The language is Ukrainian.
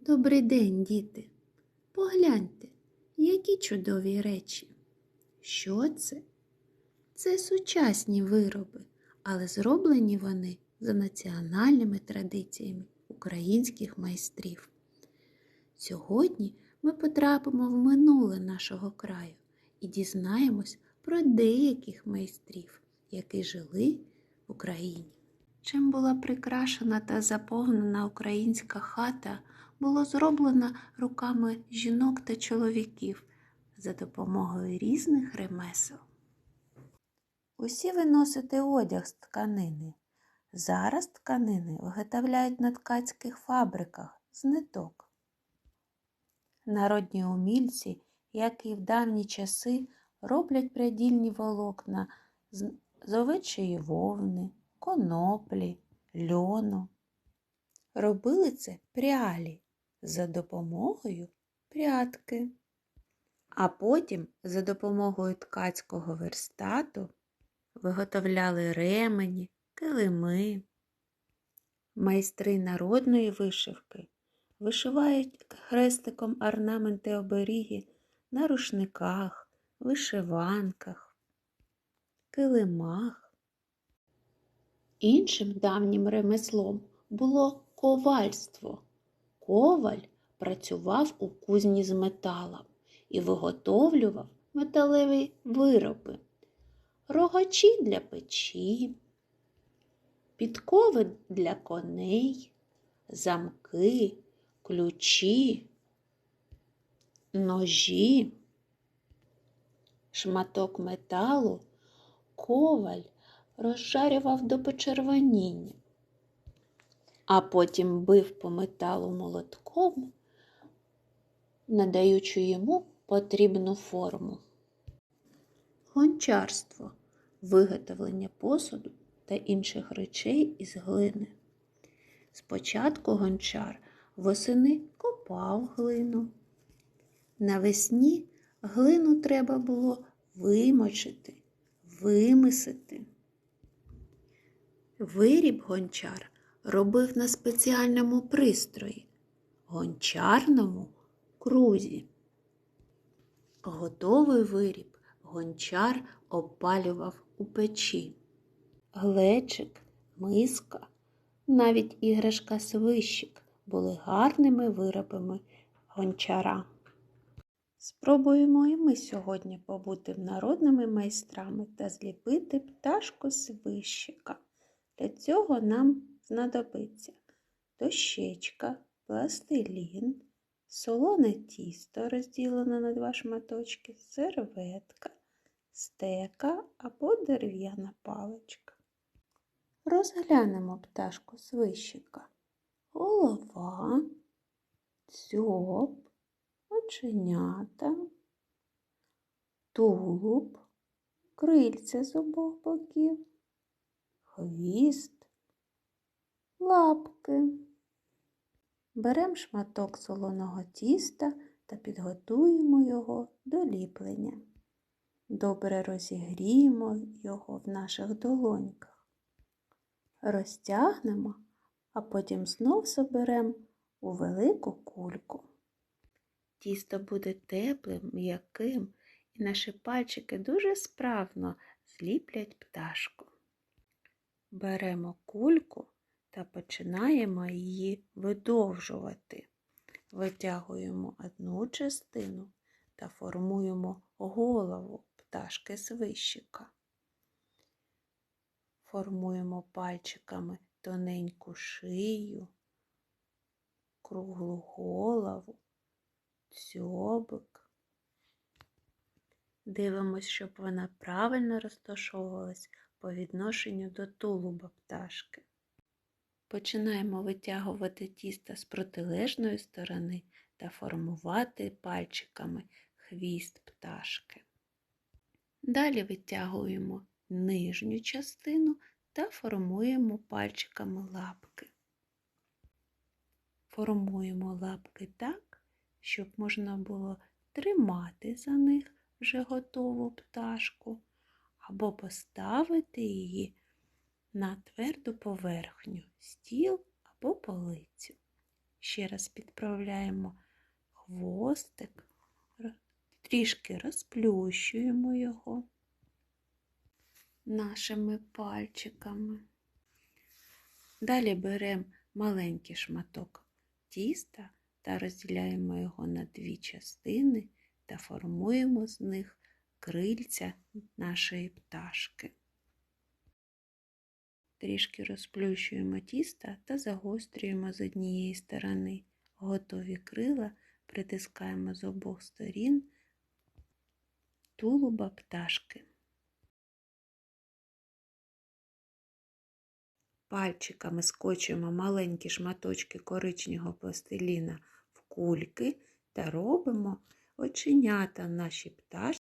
Добрий день, діти. Погляньте, які чудові речі. Що це? Це сучасні вироби, але зроблені вони за національними традиціями українських майстрів. Сьогодні ми потрапимо в минуле нашого краю і дізнаємось про деяких майстрів, які жили в Україні. Чим була прикрашена та заповнена українська хата, було зроблено руками жінок та чоловіків за допомогою різних ремесел. Усі ви носите одяг з тканини. Зараз тканини виготовляють на ткацьких фабриках з ниток. Народні умільці, як і в давні часи, роблять прядільні волокна з з овечої вовни, коноплі, льону. Робили це прялі за допомогою прядки. А потім за допомогою ткацького верстату виготовляли ремені, килими. Майстри народної вишивки вишивають хрестиком орнаменти оберіги на рушниках, вишиванках, килимах. Іншим давнім ремеслом було ковальство. Коваль працював у кузні з металом і виготовлював металеві вироби, рогачі для печі, підкови для коней, замки, ключі, ножі, шматок металу, коваль розжарював до почервоніння, а потім бив по металу молотком, надаючи йому потрібну форму. Гончарство виготовлення посуду та інших речей із глини. Спочатку гончар восени копав глину. Навесні глину треба було вимочити, вимисити. Виріб гончар робив на спеціальному пристрої гончарному крузі. Готовий виріб гончар опалював у печі. Глечик, миска, навіть іграшка свищик були гарними виробами гончара. Спробуємо і ми сьогодні побути народними майстрами та зліпити пташку свищика. Для цього нам знадобиться дощечка, пластилін, солоне тісто, розділене на два шматочки, серветка, стека або дерев'яна паличка. Розглянемо пташку свищика. Голова, дзьоб, оченята, тулуб, крильця з обох боків, хвіст, лапки. Беремо шматок солоного тіста та підготуємо його до ліплення. Добре розігріємо його в наших долоньках. Розтягнемо, а потім знов соберемо у велику кульку. Тісто буде теплим, м'яким, і наші пальчики дуже справно зліплять пташку. Беремо кульку та починаємо її видовжувати. Витягуємо одну частину та формуємо голову пташки свищика. Формуємо пальчиками тоненьку шию, круглу голову, дзьобик. Дивимось, щоб вона правильно розташовувалась по відношенню до тулуба пташки. Починаємо витягувати тісто з протилежної сторони та формувати пальчиками хвіст пташки. Далі витягуємо нижню частину та формуємо пальчиками лапки. Формуємо лапки так, щоб можна було тримати за них вже готову пташку, або поставити її на тверду поверхню, стіл або полицю. Ще раз підправляємо хвостик, трішки розплющуємо його нашими пальчиками. Далі беремо маленький шматок тіста та розділяємо його на дві частини та формуємо з них крильця нашої пташки. Трішки розплющуємо тіста та загострюємо з однієї сторони. Готові крила притискаємо з обох сторін тулуба пташки. Пальчиками скочуємо маленькі шматочки коричневого пластиліна в кульки та робимо оченята нашій пташці